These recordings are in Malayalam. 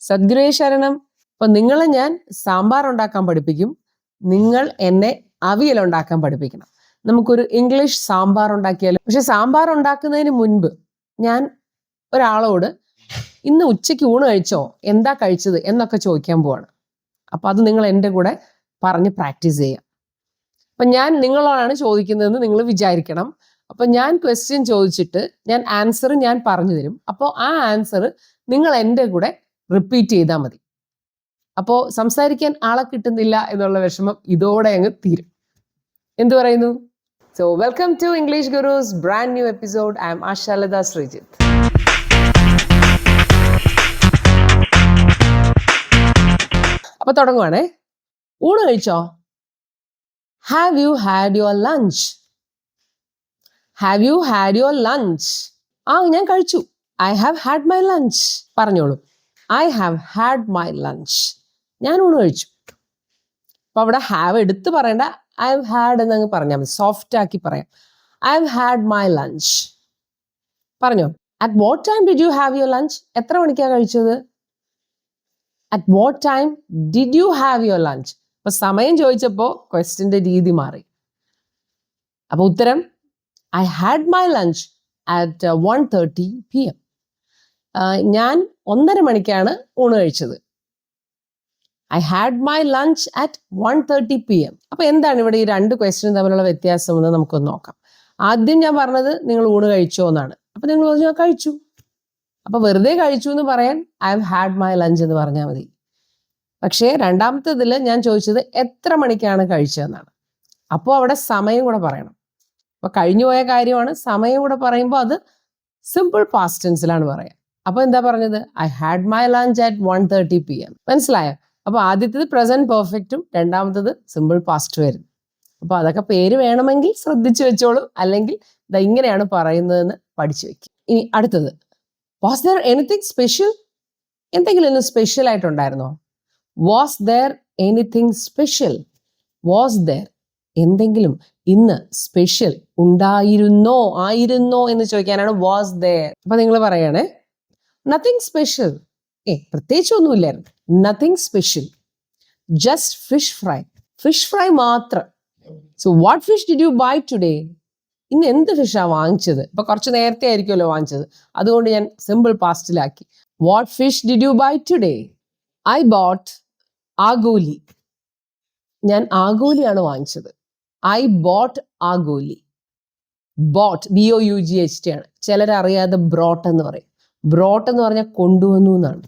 സദ്ഗുരുവേ ശരണം. അപ്പൊ നിങ്ങളെ ഞാൻ സാമ്പാർ ഉണ്ടാക്കാൻ പഠിപ്പിക്കും. നിങ്ങൾ എന്നെ അവിയൽ ഉണ്ടാക്കാൻ പഠിപ്പിക്കണം. നമുക്കൊരു ഇംഗ്ലീഷ് സാമ്പാർ ഉണ്ടാക്കിയാലും പക്ഷെ സാമ്പാർ ഉണ്ടാക്കുന്നതിന് മുൻപ് ഞാൻ ഒരാളോട് ഇന്ന് ഉച്ചയ്ക്ക് ഊണ് കഴിച്ചോ? എന്താ കഴിച്ചത്? എന്നൊക്കെ ചോദിക്കാൻ പോവാണ്. അപ്പൊ അത് നിങ്ങൾ എന്റെ കൂടെ പറഞ്ഞ് പ്രാക്ടീസ് ചെയ്യാം. അപ്പൊ ഞാൻ നിങ്ങളോടാണ് ചോദിക്കുന്നതെന്ന് നിങ്ങൾ വിചാരിക്കണം. അപ്പൊ ഞാൻ ക്വസ്റ്റ്യൻ ചോദിച്ചിട്ട് ഞാൻ ആൻസർ ഞാൻ പറഞ്ഞു തരും. അപ്പോൾ ആ ആൻസർ നിങ്ങൾ എന്റെ കൂടെ റിപ്പീറ്റ് ചെയ്താൽ മതി. അപ്പോൾ സംസാരിക്കാൻ ആളെ കിട്ടുന്നില്ല എന്നുള്ള വിഷമം ഇതോടെ അങ്ങ് തീരും. എന്തു പറയുന്നു? So welcome to English Gurus brand new episode I'm Ashalatha Sreejith അപ്പൊ തുടങ്ങുവാണേ. ഊണ് കഴിച്ചോ? Have you had your lunch have you had your lunch ആ ഞാൻ കഴിച്ചു. I have had my lunch പറഞ്ഞോളൂ. I have had my lunch ഞാൻ ഊണ് കഴിച്ചു. അപ്പൊ അവിടെ ഹാവ് എടുത്ത് പറയണ്ട. ഐ ഹവ് ഹാഡ് എന്നങ്ങ് പറഞ്ഞാൽ മതി. സോഫ്റ്റ് ആക്കി പറയാം. I have had my lunch പറഞ്ഞോ? At what time did you have your lunch എത്ര മണിക്കാണ് കഴിച്ചത്? At what time did you have your lunch അപ്പൊ സമയം ചോദിച്ചപ്പോൾ ക്വസ്റ്റിന്റെ രീതി മാറി. അപ്പൊ ഉത്തരം I had my lunch at one thirty P M ഞാൻ ഒന്നര മണിക്കാണ് ഊണ് കഴിച്ചത്. I had my lunch at one thirty P M അപ്പൊ എന്താണ് ഇവിടെ ഈ രണ്ട് ക്വസ്റ്റ്യൻ തമ്മിലുള്ള വ്യത്യാസം എന്ന് നമുക്കൊന്ന് നോക്കാം. ആദ്യം ഞാൻ പറഞ്ഞത് നിങ്ങൾ ഊണ് കഴിച്ചോ എന്നാണ്. അപ്പൊ നിങ്ങൾ പറഞ്ഞു ഞാൻ കഴിച്ചു. അപ്പൊ വെറുതെ കഴിച്ചു എന്ന് പറയാൻ I have had my lunch എന്ന് പറഞ്ഞാൽ മതി. പക്ഷേ രണ്ടാമത്തേതിൽ ഞാൻ ചോദിച്ചത് എത്ര മണിക്കാണ് കഴിച്ചതെന്നാണ് അപ്പോൾ അവിടെ സമയം കൂടെ പറയണം. അപ്പൊ കഴിഞ്ഞു പോയ കാര്യമാണ്. സമയം കൂടെ പറയുമ്പോൾ അത് സിമ്പിൾ പാസ്റ്റ് ടെൻസിലാണ് പറയാം അപ്പൊ എന്താ പറഞ്ഞത്? I had my lunch at one thirty P M മനസ്സിലായോ? അപ്പൊ ആദ്യത്തേത് പ്രസന്റ് പെർഫെക്റ്റും രണ്ടാമത്തത് സിമ്പിൾ പാസ്റ്റ് വരും അപ്പൊ അതൊക്കെ പേര് വേണമെങ്കിൽ ശ്രദ്ധിച്ചു വെച്ചോളൂ. അല്ലെങ്കിൽ ഇതാ ഇങ്ങനെയാണ് പറയുന്നതെന്ന് പഠിച്ചു വെക്കും. ഇനി അടുത്തത്. വാസ് ദർ എനിത്തിങ് സ്പെഷ്യൽ എന്തെങ്കിലും ഇന്ന് special ആയിട്ടുണ്ടായിരുന്നോ? Was there anything special was there എന്തെങ്കിലും ഇന്ന് സ്പെഷ്യൽ ഉണ്ടായിരുന്നോ? ആയിരുന്നോ എന്ന് ചോദിക്കാനാണ് വാസ് ദർ അപ്പൊ നിങ്ങൾ പറയണേ നത്തിങ് സ്പെഷ്യൽ ഏ പ്രത്യേകിച്ച് ഒന്നുമില്ലായിരുന്നു nothing special just fish fry fish fry മാത്രം. So what fish did you buy today ഇന്ന് എന്ത് ഫിഷാണ് വാങ്ങിച്ചത്? ഇപ്പൊ കുറച്ച് നേരത്തെ ആയിരിക്കുമല്ലോ വാങ്ങിച്ചത്. അതുകൊണ്ട് ഞാൻ simple പാസ്റ്റിലാക്കി what fish did you buy today I bought aagoli. ഞാൻ ആഗോലിയാണ് വാങ്ങിച്ചത്. I bought aagoli. Bought B O U G H T ആണ്. ചിലരറിയാതെ ബ്രോട്ട് എന്ന് പറയും. ബ്രോട്ട് എന്ന് പറഞ്ഞാൽ കൊണ്ടുവന്നു എന്നാണ്.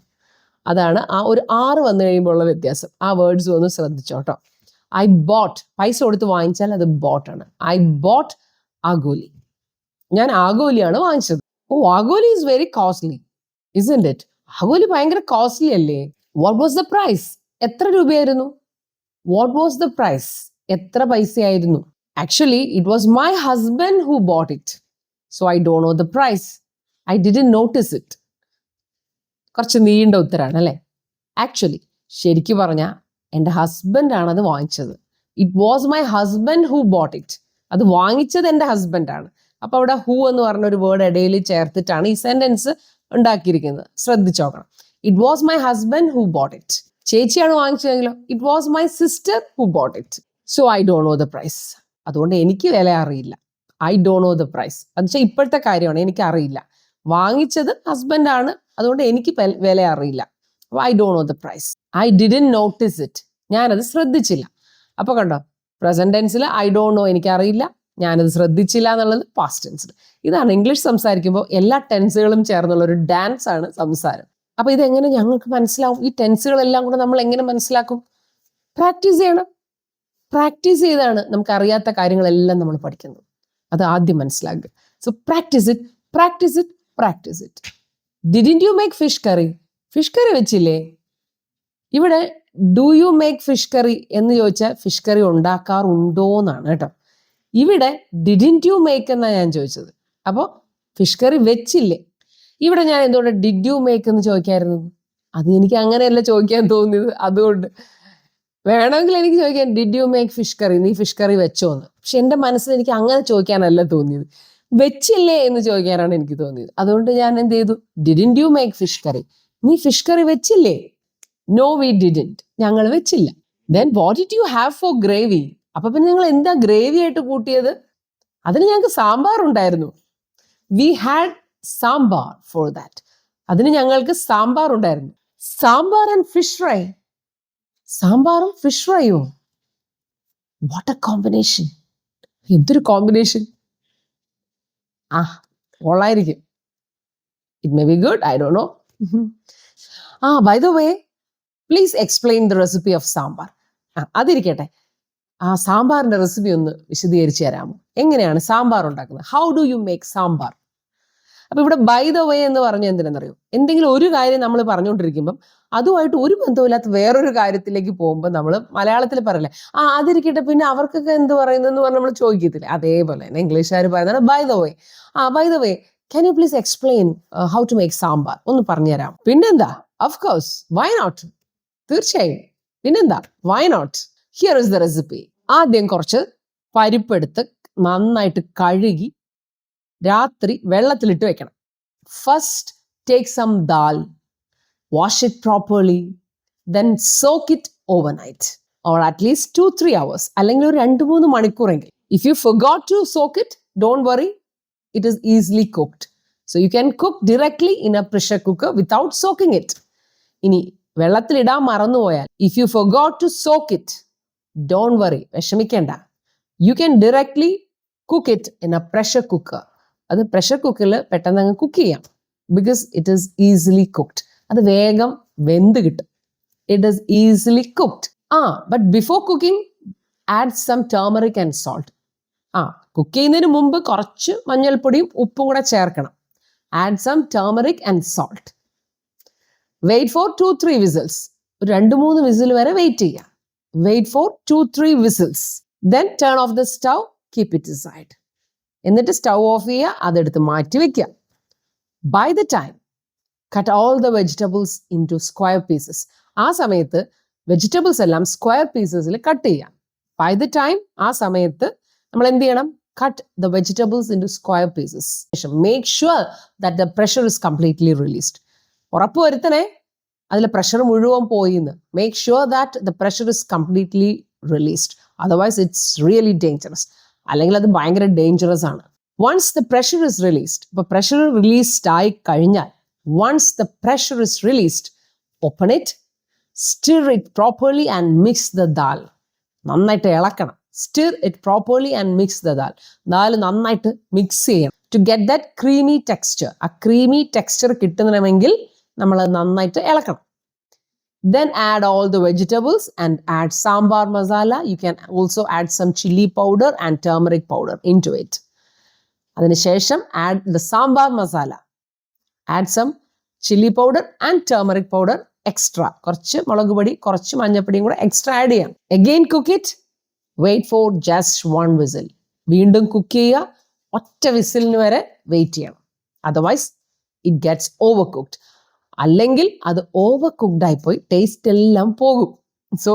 അതാണ് ആ ഒരു ആറ് വന്നു കഴിയുമ്പോൾ ഉള്ള വ്യത്യാസം. ആ വേർഡ്സ് ഒന്ന് ശ്രദ്ധിച്ചോട്ടോ. ഐ ബോട്ട് പൈസ കൊടുത്ത് വാങ്ങിച്ചാൽ അത് ബോട്ടാണ് ഐ ബോട്ട് ആഗോലി. ഞാൻ ആഗോലിയാണ് വാങ്ങിച്ചത്. ഓ aagoli is very costly isn't it ആഗോലി ഭയങ്കര കോസ്റ്റ്ലി അല്ലേ? വാട്ട് വാസ് ദ പ്രൈസ് എത്ര രൂപയായിരുന്നു? വാട്ട് വാസ് ദ പ്രൈസ് എത്ര പൈസയായിരുന്നു? Actually it was my husband who bought it so I don't know the price I didn't notice it കുറച്ച് നീണ്ട ഉത്തരാണ് അല്ലേ? ആക്ച്വലി ശരിക്കും പറഞ്ഞാൽ എന്റെ ഹസ്ബൻഡാണ് അത് വാങ്ങിച്ചത്. It was my husband who bought it അത് വാങ്ങിച്ചത് എന്റെ ഹസ്ബൻഡാണ് അപ്പോൾ അവിടെ ഹൂ എന്ന് പറഞ്ഞ ഒരു വേർഡ് ഇടയിൽ ചേർത്തിട്ടാണ് ഈ സെന്റൻസ് ഉണ്ടാക്കിയിരിക്കുന്നത്. ശ്രദ്ധിച്ചു നോക്കണം. It was my husband who bought it ചേച്ചിയാണ് വാങ്ങിച്ചതെങ്കിലോ? It was my sister who bought it so I don't know the price അതുകൊണ്ട് എനിക്ക് വില അറിയില്ല. I don't know the price എന്ന് വെച്ചാൽ ഇപ്പോഴത്തെ കാര്യമാണ്. എനിക്ക് അറിയില്ല വാങ്ങിച്ചത് ആണ്. അതുകൊണ്ട് എനിക്ക് വില അറിയില്ല. I don't know the price I didn't notice it ഞാനത് ശ്രദ്ധിച്ചില്ല. അപ്പൊ കണ്ടോ? പ്രസന്റ് ടെൻസിൽ ഐ ഡോണ്ട് നോ എനിക്ക് എനിക്കറിയില്ല. ഞാനത് ശ്രദ്ധിച്ചില്ല എന്നുള്ളത് പാസ്റ്റ് ടെൻസിൽ ഇതാണ് ഇംഗ്ലീഷ് സംസാരിക്കുമ്പോൾ എല്ലാ ടെൻസുകളും ചേർന്നുള്ള ഒരു ഡാൻസ് ആണ് സംസാരം. അപ്പൊ ഇതെങ്ങനെ ഞങ്ങൾക്ക് മനസ്സിലാവും? ഈ ടെൻസുകളെല്ലാം കൂടെ നമ്മൾ എങ്ങനെ മനസ്സിലാക്കും? പ്രാക്ടീസ് ചെയ്യണം. പ്രാക്ടീസ് ചെയ്താണ് നമുക്ക് അറിയാത്ത കാര്യങ്ങളെല്ലാം നമ്മൾ പഠിക്കുന്നത്. അത് ആദ്യം മനസ്സിലാക്കുക. So practice it practice it practice it didn't you make fish curry fish curry വെച്ചില്ലേ? ഇവിടെ do you make fish curry എന്ന് ചോദിച്ചാൽ ഫിഷ് കറി ഉണ്ടാക്കാറുണ്ടോ എന്നാണ് കേട്ടോ. ഇവിടെ ഡിഡിൻ യു മേക്ക് എന്നാണ് ഞാൻ ചോദിച്ചത്. അപ്പോൾ ഫിഷ് കറി വെച്ചില്ലേ? ഇവിടെ ഞാൻ എന്തുകൊണ്ട് ഡിഡ് യു മേക്ക് എന്ന് ചോദിക്കായിരുന്നു? അത് എനിക്ക് അങ്ങനെയല്ല ചോദിക്കാൻ തോന്നിയത്. അതുകൊണ്ട് വേണമെങ്കിൽ എനിക്ക് ചോദിക്കാൻ did you make fish curry നീ ഫിഷ് കറി വെച്ചോ എന്ന് പക്ഷെ എന്റെ മനസ്സിൽ എനിക്ക് അങ്ങനെ ചോദിക്കാനല്ല തോന്നിയത്. വെച്ചില്ലേ എന്ന് ചോദിക്കാനാണ് എനിക്ക് തോന്നിയത്. അതുകൊണ്ട് ഞാൻ എന്ത് ചെയ്തു? Didn't you make fish curry നീ ഫിഷ് കറി വെച്ചില്ലേ? നോ വി ഡിഡന്റ് ഞങ്ങൾ വെച്ചില്ല. Then what it you have for gravy അപ്പൊ പിന്നെ ഞങ്ങൾ എന്താ ഗ്രേവി ആയിട്ട് കൂട്ടിയത്? അതിന് ഞങ്ങൾക്ക് സാമ്പാർ ഉണ്ടായിരുന്നു. We had sambar for that അതിന് ഞങ്ങൾക്ക് സാമ്പാർ ഉണ്ടായിരുന്നു. സാമ്പാർ ആൻഡ് ഫിഷ് ഫ്രൈ സാമ്പാറും ഫിഷ് ഫ്രൈയോ വാട്ട് എ കോമ്പിനേഷൻ എന്തൊരു കോമ്പിനേഷൻ ആ കൊള്ളായിരിക്കും. It may be good I Dr know ah by the way please explain the recipe of sambar. ആ അതിരിക്കട്ടെ. ആ സാമ്പാറിന്റെ റെസിപ്പി ഒന്ന് വിശദീകരിച്ചു തരാമോ? എങ്ങനെയാണ് സാമ്പാർ ഉണ്ടാക്കുന്നത്? How do you make sambar? അപ്പൊ ഇവിടെ ബൈ ദ വേ എന്ന് പറഞ്ഞ എന്തിനെന്നറിയോ എന്തെങ്കിലും ഒരു കാര്യം നമ്മൾ പറഞ്ഞുകൊണ്ടിരിക്കുമ്പം അതുമായിട്ട് ഒരു ബന്ധമില്ലാത്ത വേറൊരു കാര്യത്തിലേക്ക് പോകുമ്പോൾ നമ്മൾ മലയാളത്തിൽ പറയില്ലേ ആ അതിരിക്കട്ടെ പിന്നെ അവർക്കൊക്കെ എന്ത് പറയുന്നതെന്ന് പറഞ്ഞ് നമ്മൾ ചോദിക്കത്തില്ല? അതേപോലെ തന്നെ ഇംഗ്ലീഷുകാർ പറയുന്നത് by the way ah by the way can you please explain how to make sambar? ഒന്ന് പറഞ്ഞുതരാം പിന്നെന്താ? ഓഫ് കോഴ്സ് വൈ നോട്ട് തീർച്ചയായും. പിന്നെന്താ? Why not here is the recipe ആദ്യം കുറച്ച് പരിപ്പെടുത്ത് നന്നായിട്ട് കഴുകി രാത്രി വെള്ളത്തിലിട്ട് വെക്കണം. First take some dal wash it properly then soak it overnight or at least two three hours അല്ലെങ്കിൽ ഒരു രണ്ട് മൂന്ന് മണിക്കൂറെങ്കിൽ if you forgot to soak it don't worry it is easily cooked so you can cook directly in a pressure cooker without soaking it ഇനി വെള്ളത്തിലിടാൻ മറന്നുപോയാൽ if you forgot to soak it don't worry വിഷമിക്കേണ്ട. You can directly cook it in a pressure cooker അത് പ്രഷർ കുക്കറിൽ പെട്ടെന്ന് അങ്ങ് കുക്ക് ചെയ്യാം. Because it is easily cooked അത് വേഗം വെന്ത് കിട്ടും. It is easily cooked ah but before cooking add some turmeric and salt ആ കുക്ക് ചെയ്യുന്നതിന് മുമ്പ് കുറച്ച് മഞ്ഞൾപ്പൊടിയും ഉപ്പും കൂടെ ചേർക്കണം. Add some turmeric and salt wait for two three whistles ഒരു രണ്ട് മൂന്ന് വിസിൽ വരെ വെയിറ്റ് ചെയ്യാം. Wait for two three whistles then turn off the stove keep it side എന്നിട്ട് സ്റ്റൗ ഓഫ് ചെയ്യുക അതെടുത്ത് മാറ്റി വെക്കുക. By the time cut all the vegetables into square pieces ആ സമയത്ത് വെജിറ്റബിൾസ് എല്ലാം സ്ക്വയർ പീസസിൽ കട്ട് ചെയ്യാം. ബൈ ദ ടൈം ആ സമയത്ത് നമ്മൾ എന്ത് ചെയ്യണം? Cut the vegetables into square pieces make sure that the pressure is completely released ഉറപ്പ് വരുത്തണേ. അതിൽ പ്രഷർ മുഴുവൻ പോയി എന്ന് make sure that the pressure is completely released otherwise it's really dangerous അല്ലെങ്കിൽ അത് ഭയങ്കര ഡേഞ്ചറസ് ആണ്. Once the pressure is released ഇപ്പൊ പ്രഷർ റിലീസ്ഡ് ആയി കഴിഞ്ഞാൽ once the pressure is released, open it, stir it properly and mix the dal. നന്നായിട്ട് ഇളക്കണം. Stir it properly and mix the dal dal നന്നായിട്ട് മിക്സ് ചെയ്യണം. To get that creamy texture ആ ക്രീമി ടെക്സ്ചർ കിട്ടണമെങ്കിൽ നമ്മൾ നന്നായിട്ട് ഇളക്കണം. Then add all the vegetables and add sambar masala. You can also add some chilli powder and turmeric powder into it അതിനുശേഷം add the sambar masala. Add some chilli powder and turmeric powder extra കുറച്ച് മുളക് പൊടി കുറച്ച് മഞ്ഞപ്പൊടിയും കൂടെ എക്സ്ട്രാ ആഡ് ചെയ്യാം. Again cook it wait for just one whistle വീണ്ടും കുക്ക് ചെയ്യുക. ഒറ്റ വിസിലിന് വരെ വെയിറ്റ് ചെയ്യണം. Otherwise it gets over cooked അല്ലെങ്കിൽ അത് ഓവർ കുക്ക്ഡ് ആയിപ്പോയി. ടേസ്റ്റ് എല്ലാം പോകും. So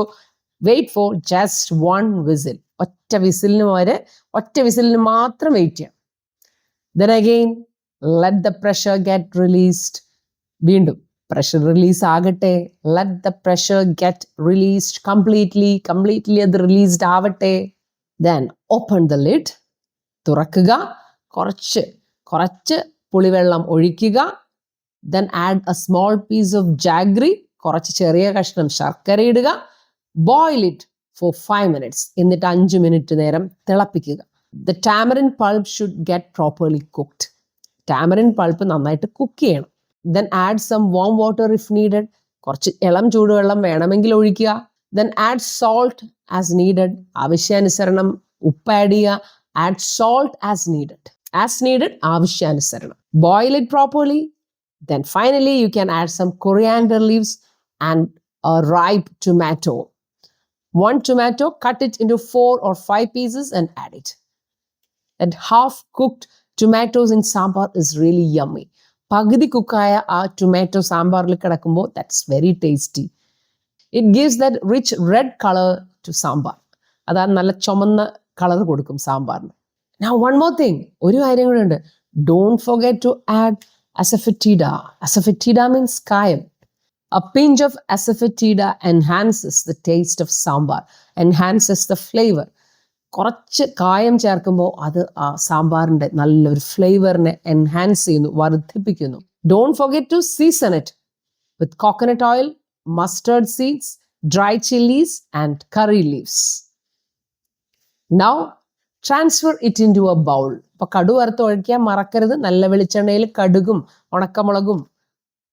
wait for just one whistle ഒറ്റ വിസിലിന് വരെ ഒറ്റ വിസിലിന് മാത്രം വെയിറ്റ് ചെയ്യാം. Then again let the pressure get released വീണ്ടും പ്രഷർ റിലീസ് ആകട്ടെ. Let the pressure get released completely completely അത് റിലീസ്ഡ് ആവട്ടെ. ദെൻ ഓപ്പൺ ദ ലിഡ് തുറക്കുക. കുറച്ച് കുറച്ച് പുളിവെള്ളം ഒഴിക്കുക. Then add a small piece of jaggery കുറച്ച് ചെറിയ കഷ്ണം ശർക്കര ഇടുക. Boil it for five minutes എന്നിട്ട് അഞ്ച് മിനിറ്റ് നേരം തിളപ്പിക്കുക. The tamarind pulp should get properly cooked tamarind pulp നന്നായിട്ട് കുക്ക് ചെയ്യണം. Then add some warm water if needed കുറച്ച് ഇളം ചൂടുവെള്ളം വേണമെങ്കിൽ ഒഴിക്കുക. Then add salt as needed ആവശ്യാനുസരണം ഉപ്പ് ആഡ് ചെയ്യുക. Add salt as needed as needed ആവശ്യാനുസരണം. Boil it properly Then finally, you can add some coriander leaves and a ripe tomato. One tomato, cut it four or five pieces and add it and half half cooked in sambar is really yummy. പകുതി കുക്കായ ആ ടൊമാറ്റോ സാമ്പാറിൽ കിടക്കുമ്പോൾ that's very tasty it gives that rich red colour to sambar അതാ നല്ല ചുമന്ന കളർ കൊടുക്കും സാമ്പാറിന്. ഞാൻ വൺ മോർ തിങ് ഒരു കാര്യം കൂടെ ഉണ്ട്. Don't forget to add asafoetida asafoetida means kayam. A pinch of asafoetida enhances the taste of sambar, enhances the flavor. കുറച്ച് കായം ചേർക്കുമ്പോൾ അത് ആ സാമ്പാറിന്റെ നല്ലൊരു ഫ്ലേവറിനെ എൻഹാൻസ് ചെയ്യുന്നു വർദ്ധിപ്പിക്കുന്നു. Don't forget to season it with coconut oil mustard seeds dry chillies and curry leaves now transfer it into a bowl അപ്പോൾ കടു വറുത്ത് ഒഴിക്കാൻ മറക്കരുത്. നല്ല വെളിച്ചെണ്ണയിൽ കടുകും ഉണക്കമുളകും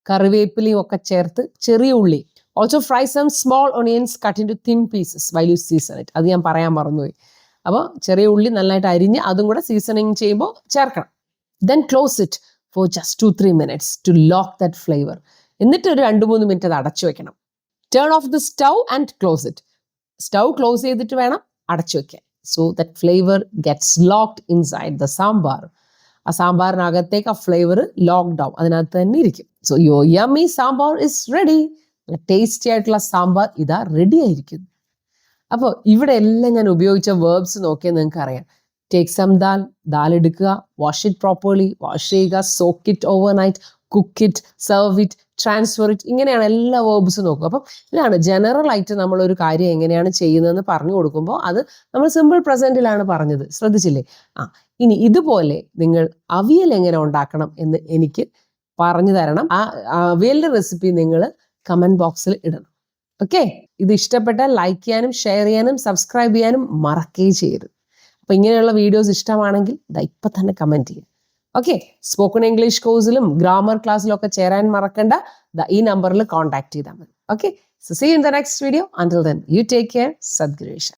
കറിവേപ്പിലയും ഒക്കെ ചേർത്ത് ചെറിയ ഉള്ളി. Also fry some small onions cut into thin pieces why you season it അത് ഞാൻ പറയാൻ മറന്നുപോയി. അപ്പോൾ ചെറിയ ഉള്ളി നന്നായിട്ട് അരിഞ്ഞ് അതും കൂടെ സീസണിങ് ചെയ്യുമ്പോൾ ചേർക്കണം. Then close it for just two three minutes to lock that flavour എന്നിട്ട് ഒരു രണ്ട് മൂന്ന് മിനിറ്റ് അത് അടച്ചു വെക്കണം. Turn off the stove and close it stove close ചെയ്തിട്ട് വേണം അടച്ചു വെക്കാൻ. So that flavour gets locked inside the sambar. ആ സാമ്പാറിനകത്തേക്ക് ആ ഫ്ലേവർ ലോക്ക്ഡ് ആവും. അതിനകത്ത് തന്നെ ഇരിക്കും. So yo yummy sambar is ready tasty ആയിട്ടുള്ള സാമ്പാർ ഇതാ റെഡി ആയിരിക്കുന്നു. അപ്പോൾ ഇവിടെ എല്ലാം ഞാൻ ഉപയോഗിച്ച വേർബ്സ് നോക്കിയാൽ നിങ്ങൾക്ക് അറിയാം. ടേക്ക് സം ദാൽ ദാൽ എടുക്കുക വാഷ് ഇറ്റ് പ്രോപ്പർലി വാഷ് ചെയ്യുക soak it overnight cook it serve it transfer it ഇങ്ങനെയാണ് എല്ലാ വേർബ്സും നോക്കുക. അപ്പം ഇതാണ് ജനറൽ ആയിട്ട് നമ്മൾ ഒരു കാര്യം എങ്ങനെയാണ് ചെയ്യുന്നതെന്ന് പറഞ്ഞു കൊടുക്കുമ്പോൾ അത് നമ്മൾ സിമ്പിൾ പ്രസന്റിലാണ് പറഞ്ഞത്. ശ്രദ്ധിച്ചില്ലേ? ആ ഇനി ഇതുപോലെ നിങ്ങൾ അവിയൽ എങ്ങനെ ഉണ്ടാക്കണം എന്ന് എനിക്ക് പറഞ്ഞു തരണം. ആ അവിയലിന്റെ റെസിപ്പി നിങ്ങൾ കമന്റ് ബോക്സിൽ ഇടണം. ഓക്കെ? ഇത് ഇഷ്ടപ്പെട്ട ലൈക്ക് ചെയ്യാനും ഷെയർ ചെയ്യാനും സബ്സ്ക്രൈബ് ചെയ്യാനും മറക്കേ ചെയ്യരുത്. അപ്പോൾ ഇങ്ങനെയുള്ള വീഡിയോസ് ഇഷ്ടമാണെങ്കിൽ ഇപ്പം തന്നെ കമന്റ് ചെയ്യും ഓക്കെ? സ്പോക്കൺ ഇംഗ്ലീഷ് കോഴ്സിലും ഗ്രാമർ ക്ലാസ്സിലും ഒക്കെ ചേരാൻ മറക്കണ്ട. ഈ നമ്പറിൽ കോൺടാക്ട് ചെയ്താൽ മതി. Okay? See in the next video until then you take care സദ്ഗുരേഷ